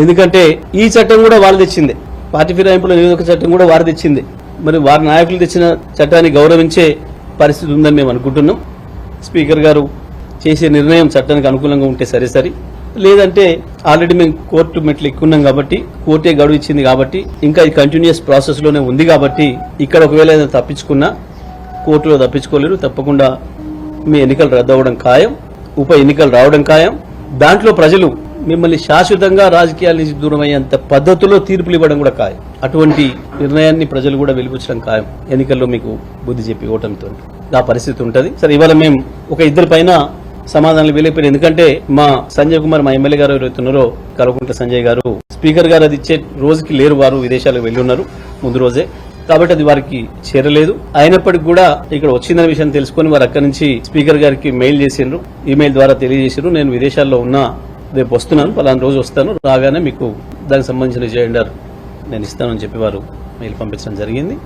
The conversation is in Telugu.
ఎందుకంటే ఈ చట్టం కూడా వారు తెచ్చింది. పార్టీ ఫిరాయింపుల నిరోధక చట్టం కూడా వారు తెచ్చింది. మరి వారి నాయకులు తెచ్చిన చట్టాన్ని గౌరవించే పరిస్థితి ఉందని మేము అనుకుంటున్నాం. స్పీకర్ గారు చేసే నిర్ణయం చట్టానికి అనుకూలంగా ఉంటే సరే సరి. లేదంటే ఆల్రెడీ మేము కోర్టు మెట్లు ఎక్కున్నాం కాబట్టి కోర్టే గడువు ఇచ్చింది కాబట్టి ఇంకా ఇది కంటిన్యూస్ ప్రాసెస్లోనే ఉంది కాబట్టి ఇక్కడ ఒకవేళ ఏదైనా తప్పించుకున్నా కోర్టులో తప్పించుకోలేరు. తప్పకుండా మీ ఎన్నికలు రద్దు అవ్వడం ఖాయం ఉప ఎన్నికలు రావడం ఖాయం. దాంట్లో ప్రజలు మిమ్మల్ని శాశ్వతంగా రాజకీయాల నుంచి దూరం అయ్యేంత పద్ధతిలో తీర్పులు ఇవ్వడం కూడా ఖాయం. అటువంటి నిర్ణయాన్ని ప్రజలు కూడా వెలిపించడం ఖాయం. ఎన్నికల్లో మీకు బుద్ధి చెప్పి ఓటమితో ఆ పరిస్థితి ఉంటుంది. సరే ఇవాళ మేము ఒక ఇద్దరి పైన సమాధానాలు వెళ్ళిపోయారు ఎందుకంటే మా సంజయ్ కుమార్ మా ఎమ్మెల్యే గారు ఎవరైతున్నారో కలవకుంట్ల సంజయ్ గారు స్పీకర్ గారు అది ఇచ్చే రోజుకి లేరు వారు విదేశాలకు వెళ్ళి ఉన్నారు ముందు రోజే. కాబట్టి అది వారికి చేరలేదు. అయినప్పటికీ కూడా ఇక్కడ వచ్చిందన్న విషయం తెలుసుకుని వారు అక్కడి నుంచి స్పీకర్ గారికి మెయిల్ చేసిండ్రు. ఈమెయిల్ ద్వారా తెలియజేసిండ్రు. నేను విదేశాల్లో ఉన్నా రేపు వస్తున్నాను పలానా రోజు వస్తాను రాగానే మీకు దానికి సంబంధించిన జెండర్ నేను ఇస్తానని చెప్పి వారు మెయిల్ పంపించడం జరిగింది.